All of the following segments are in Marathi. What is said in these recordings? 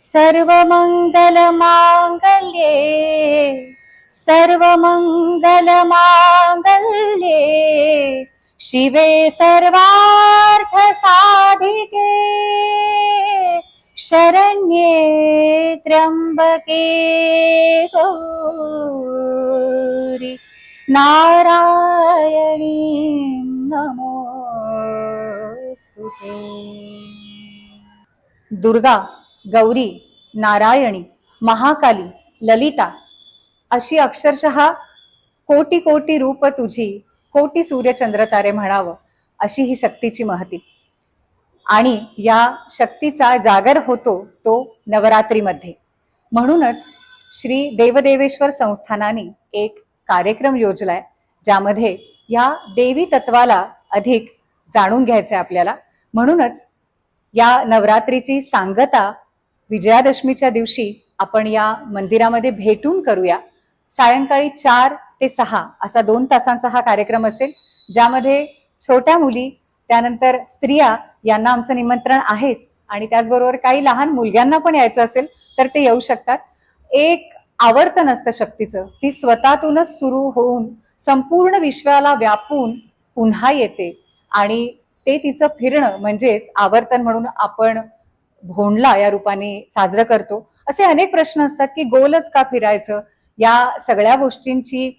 सर्वमङ्गलमाङ्गल्ये सर्वमङ्गलमाङ्गल्ये शिवे सर्वार्थसाधिके शरण्ये त्र्यम्बके गौरि नारायणी नमोऽस्तु ते दुर्गा गौरी नारायणी महाकाली ललिता अशी अक्षरशः कोटी कोटी रूप तुझी कोटी सूर्यचंद्र तारे म्हणावं अशी ही शक्तीची महती. आणि या शक्तीचा जागर होतो तो नवरात्रीमध्ये. म्हणूनच श्री देवदेवेश्वर संस्थानाने एक कार्यक्रम योजलाय ज्यामध्ये या देवी तत्वाला अधिक जाणून घ्यायचं आहे आपल्याला. म्हणूनच या नवरात्रीची सांगता विजयादशमीच्या दिवशी आपण या मंदिरामध्ये भेटून करूया. सायंकाळी चार ते सहा असा दोन तासांचा हा कार्यक्रम असेल ज्यामध्ये छोट्या मुली त्यानंतर स्त्रिया यांना आमचं निमंत्रण आहेच आणि त्याचबरोबर काही लहान मुलग्यांना पण यायचं असेल तर ते येऊ शकतात. एक आवर्तन असतं शक्तीचं ती स्वतःतूनच सुरू होऊन संपूर्ण विश्वाला व्यापून पुन्हा येते आणि ते तिचं फिरणं म्हणजेच आवर्तन म्हणून आपण भोंडला या रूपाने साजरं करतो. असे अनेक प्रश्न असतात की गोलच का फिरायचं? या सगळ्या गोष्टींची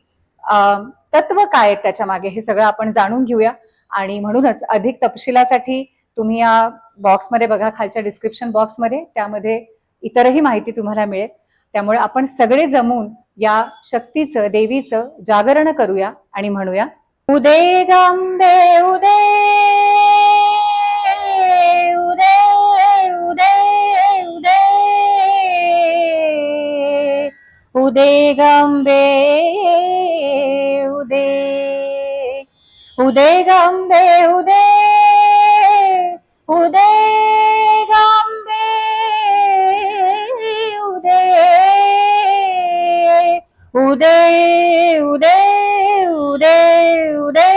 तत्व काय आहेत त्याच्यामागे? हे सगळं आपण जाणून घेऊया. आणि म्हणूनच अधिक तपशिलासाठी तुम्ही या बॉक्समध्ये बघा खालच्या डिस्क्रिप्शन बॉक्समध्ये. त्यामध्ये इतरही माहिती तुम्हाला मिळेल. त्यामुळे आपण सगळे जमून या शक्तीचं देवीचं जागरण करूया आणि म्हणूया उदे गंबे उदे उदे गंबे उदे उदे गंबे उदे उदे गंबे उदे उदे उदे उदे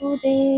उदे